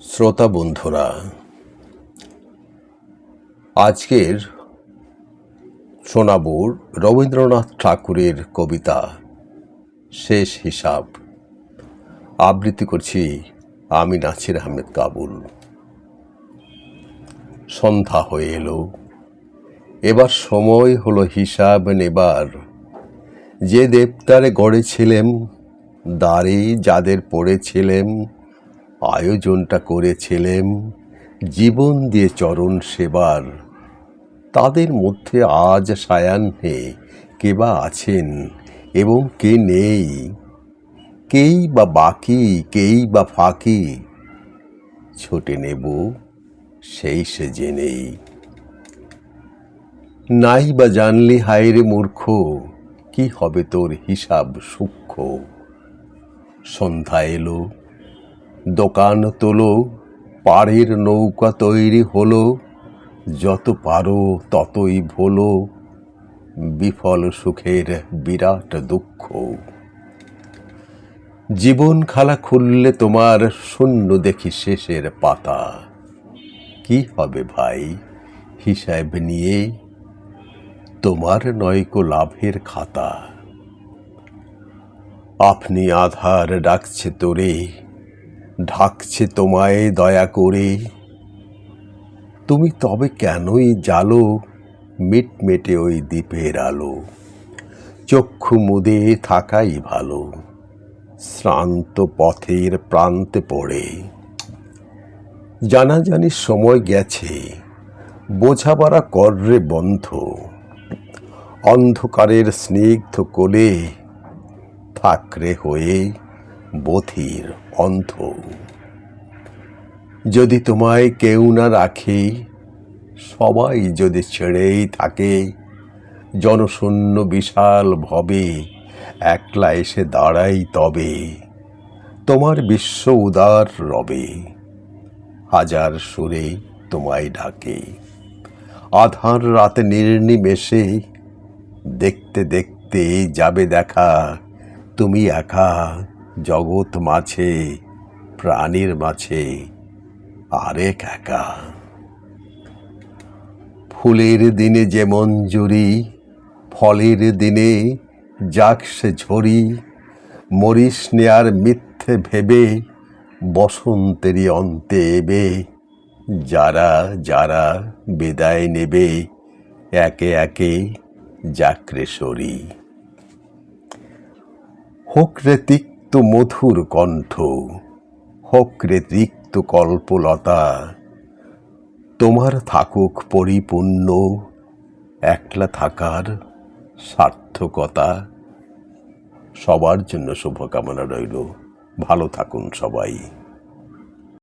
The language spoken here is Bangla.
শ্রোতা বন্ধুরা, আজকের শোনাব রবীন্দ্রনাথ ঠাকুরের কবিতা শেষ হিসাব। আবৃত্তি করছি আমি নাছির আহমেদ কাবুল। সন্ধ্যা হয়ে এলো, এবার সময় হলো হিসাব নেবার। যে দেবতারে গড়েছিলেম, দ্বারে যাদের পড়েছিলেম আয়োজনটা করেছিলেম জীবন দিয়ে চরণ সেবার। তাদের মধ্যে আজ সায়াহ্নে কে বা আছেন এবং কে নেই? কেই বা বাকি, কেই বা ফাঁকি? ছোটে নেব, সেই সে জেনেই। নাই বা জানলি হায়রে মূর্খ, কি হবে তোর হিসাব সূক্ষ্ম? সন্ধ্যা এলো দোকান তোলো, পাড়ের নৌকা তৈরি হলো, যত পারো ততই ভোলো, বিফল সুখের বিরাট দুঃখ। জীবন খালা খুললে তোমার শূন্য দেখি শেষের পাতা। কি হবে ভাই হিসাব নিয়ে? তোমার নয়কো লাভের খাতা। আপনি আধার ডাকছে তোরে ঢাকছে তোমায় দয়া করে। তুমি তবে কেনই জালো মিটমেটে ওই দ্বীপের আলো? চক্ষু মুদে থাকাই ভালো, শ্রান্ত পথের প্রান্তে পড়ে। জানাজানির সময় গেছে বোঝাপড়া কররে বন্ধ। অন্ধকারের স্নিগ্ধ কোলে থাকরে হয়ে বধির অন্ধ। যদি তোমায় কেউ না রাখে, সবাই যদি ছেড়েই থাকে, জনশূন্য বিশাল ভবে, একলা এসে দাঁড়াই তবে, তোমার বিশ্ব উদার রবে। হাজার সুরে তোমায় ডাকে, আধার রাতে নির্নিমেষে, দেখতে দেখতে যাবে দেখা, তুমি একা। জগৎ মাঝে, প্রাণীর মাঝে, আরেক একা। ফুলের দিনে যেমন জুড়ি, ফলের দিনে যাক সে ঝরি মরিস নেয়ার মিথ্যে ভেবে, বসন্তেরই অন্তে এবে, যারা যারা বিদায় নেবে, একে একে যাকরে হোক রে তিক্ত মধুর কণ্ঠ, হক্রে রিক্ত কল্পলতা। তোমার থাকুক পরিপূর্ণ, একলা থাকার সার্থকতা। সবার জন্য শুভকামনা রইল। ভালো থাকুন সবাই।